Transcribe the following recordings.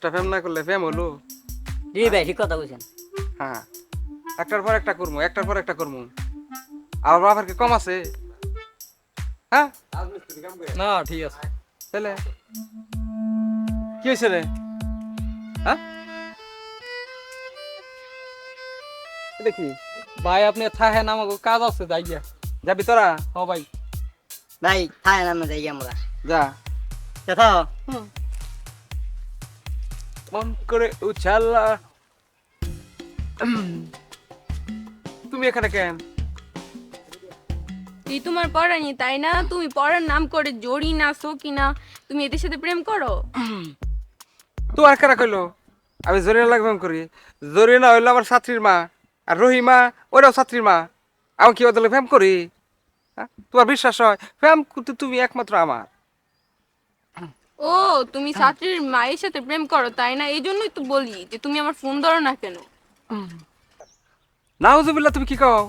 একটা ফেম না করলে ফেম হলো। জি ভাই ঠিক কথা বলছেন। হ্যাঁ একটার পর একটা করব একটার পর একটা করব আমার বাবার কি কম আছে। হ্যাঁ? না ঠিক আছে। তাহলে কি হয়েছে রে? হ্যাঁ? এটা কি? ভাই আপনি থাকেন আমাকে কাজ আছে যাই গিয়া যাবি তোরা? হ ভাই। ভাই থাকেন আমরা যাই গিয়া আমরা। যা। কথা মন করে তুমি এখানে কেন? তুই তোমার পড়ানি তাই না? তুমি পড়ার নাম করে জড়ি না সকি না তুমি এদের সাথে প্রেম করো? তো আর কারা কইলো? আমি জরিনা লাগবে করি। জরিনা হইল আমার ছাত্রীর মা আর রহিমা ওরাও ছাত্রীর মা। আমি কি ওদের প্রেম করি? হ্যাঁ? তোমার বিশ্বাস হয়? প্রেম করতে তুমি একমাত্র আমার। ও তুমি ছাত্রীর মায়ের সাথে প্রেম করো তাই না? এই জন্যই তো বলি যে তুমি আমার ফোন ধরো না কেন? নাউজুবিল্লাহ তুমি কি কও?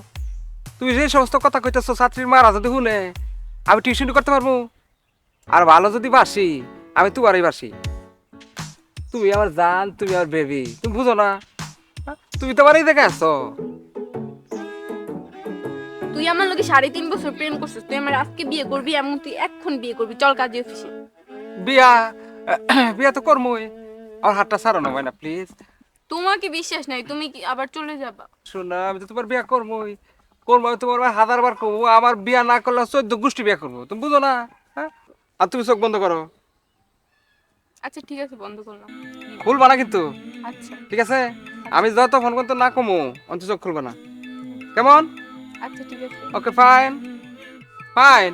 তুমি যে সমস্ত কথা কইতেছো ছাত্রীর মারা যদি শুনে আমি টিউশন করতে পারব? আর ভালো যদি বাসি আমি তোমারই বাসি। তুমি আমার জান তুমি আমার বেবি তুমি বুঝো না? তুমি তো আমারই দেখে আসছো তুই আমার লোকে সাড়ে তিন বছর প্রেম করছিস তুই আমার আজকে বিয়ে করবি এমন তুই এখন বিয়ে করবি। চল কাজে অফিসে। বিয়া বিয়া তো করমই আমার হাতটা সারানো হয় না প্লিজ তোমাকে বিশ্বাস নাই? তুমি কি আবার চলে যাবা? শোনা আমি তো তোমার বিয়া করমই। করব আমি তোমার ভাই হাজার বার করব আমার বিয়া না করলে চোদ্দ গোষ্ঠী বিয়া করব। তুমি বুঝো না হ্যাঁ? আর তুমি চোখ বন্ধ করো। আচ্ছা ঠিক আছে বন্ধ করলাম। খুলবা না কিন্তু? আচ্ছা। ঠিক আছে? আমি যত ফোন করতে না কমো অন্ত চোখ খুলবে না। কেমন? আচ্ছা ঠিক আছে। ওকে ফাইন ফাইন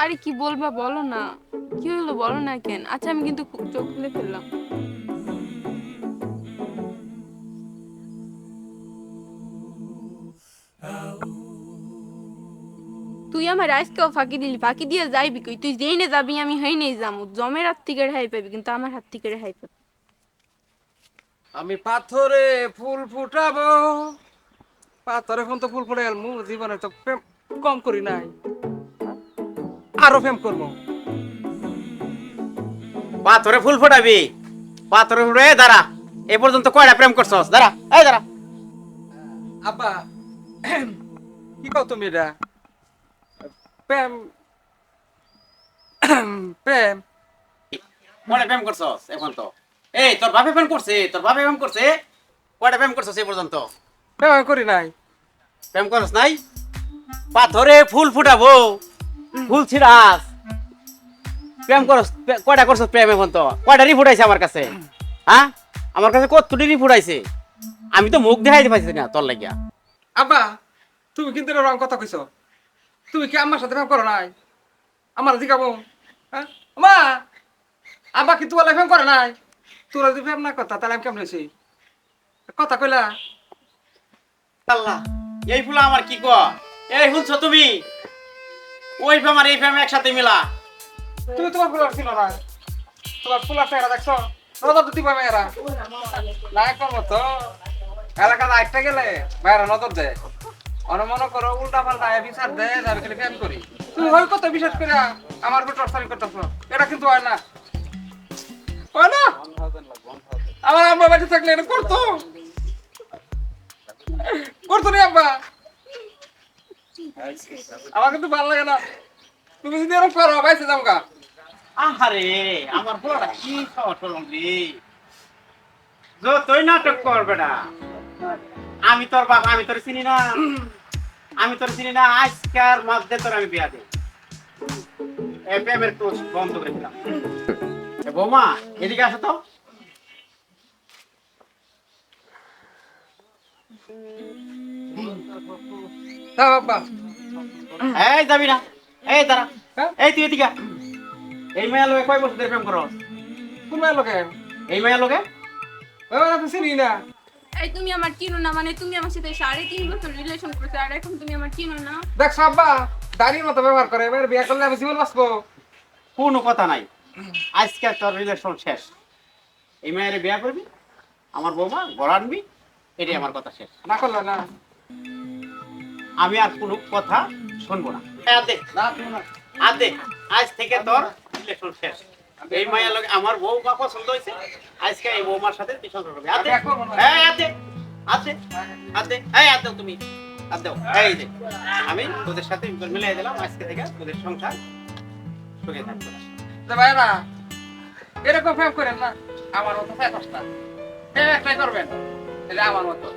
আরে কি বলবা বলো না। কি হলো বলো না কেন? আচ্ছা আমি কিন্তু চোখ খুলে ফেললাম। তুই আমার আজকেও ফাঁকি দিলি, ফাঁকি দিয়ে যাইবি কই? তুই যেই না যাবি, আমি হই নেই যামু। জমের হাত থেকে রেহাই পাবি, কিন্তু আমার হাত থেকে রেহাই পাবি। আমি পাথরে ফুল ফুটাবো। পাথরে ফোন তো ফুল ফুটে গেল জীবনে তো কম করি নাই। আরও প্রেম করব। পাথরে ফুল ফোটাবি। পাথরে ফুটে এ দাঁড়া এ পর্যন্ত কয়টা প্রেম করছস? দাঁড়া এই দাঁড়া। আব্বা কি কও তুমি এটা? প্রেম প্রেম। কয়টা প্রেম করছস এখন তো? এই তোর বাপে প্রেম করছে তোর বাপে প্রেম করছে। কয়টা প্রেম করছস এই পর্যন্ত? প্রেম করি নাই। প্রেম করস নাই? পাথরে ফুল ফুটাবো ফুল ছিড়াস। প্রেম করস কয়টা করছস প্রেম এখন তো? কয়টা রি ফুটাইছে আমার কাছে? হ্যাঁ? আমার কাছে কত রি ফুটাইছে আমি তো মুখ দেখাইতে পাইছি না তোর লাগিয়া। আব্বা তুমি কিন্তু রং কথা কইছো। তুমি কি আমার সাথে প্রেম করো নাই? আমার জিগাবো হ্যাঁ? মা আব্বা কি তোমার প্রেম করে নাই? তোরা যদি প্রেম না করতা তাহলে আমি কেমন হয়েছি কথা কইলা। আল্লাহ এই ফুলা আমার কি ক এই শুনছো তুমি? ওই ফেম আর এই ফেম একসাথে মিলা। তুমি তোমার ফুলার ছিল না। তোমার ফুলার চেহারা দেখছ? নজর তো দিবা মেয়েরা। না করব তো। এলাকাতে একটা গেলে মেয়েরা নজর দেয়। মনে করো উল্টা পাল্টা বিচার দেয় আমি খালি প্রেম করি। তুমি ওই কত বিশ্বাস করে আমার উপর টর্চারিং করতেছো। এটা কিন্তু হয় না। হয় না? আমার আব্বা বাড়ি থাকলে এটা করতো। করতো রে আব্বা। আমার কিন্তু ভালো লাগে না। তুমি যদি এরকম করো বাইসে যাও গা। আহারে আমার পোলাটা কি চলন রে? যতই নাটক করবে না। আমি তোর বাপ আমি তোর চিনি না। আমি তোর চিনি না আজকার মধ্যে তোর আমি বিয়া দেব। এই প্রেমের কোর্স বন্ধ করে দিলাম। এ বৌমা এদিকে আসো তো। এই যাবি না। এই দাঁড়া। হ্যাঁ? এই তুই এদিকে এই মেয়া লোকে কয় বছর ধরে প্রেম করো? কোন মেয়ের লোকে? এই মেয়া লোকে? এবার তো চিনি না। এই তুমি আমার চিনো না মানে তুমি আমার সাথে সাড়ে তিন বছর রিলেশন করছ আর এখন তুমি আমার চিনো না। দেখছ আব্বা দাঁড়িয়ে মতো ব্যবহার করে এবার বিয়ে করলে আমি জীবন বাঁচবো। কোনো কথা নাই। আজকে তোর রিলেশন শেষ। এই মেয়ের বিয়া করবি আমার বৌমা ঘর আনবি এটাই আমার কথা শেষ। না করলে না। আমি আর কোনো কথা শুনব না। আজ থেকে তোর রিলেশন শেষ। এই মায়ের লগে আমার বউ বা পছন্দ হয়েছে। আজকে এই বৌমার সাথে তুই সংসার করবি দাও তুমি। এই আমি তোদের সাথে মিলাই দিলাম। আজকে থেকে তোদের সংসার সুখে থাকবে। ভাইরা এরকম করেন না। আমার মতো একটাই করবেন। তাহলে আমার মতো।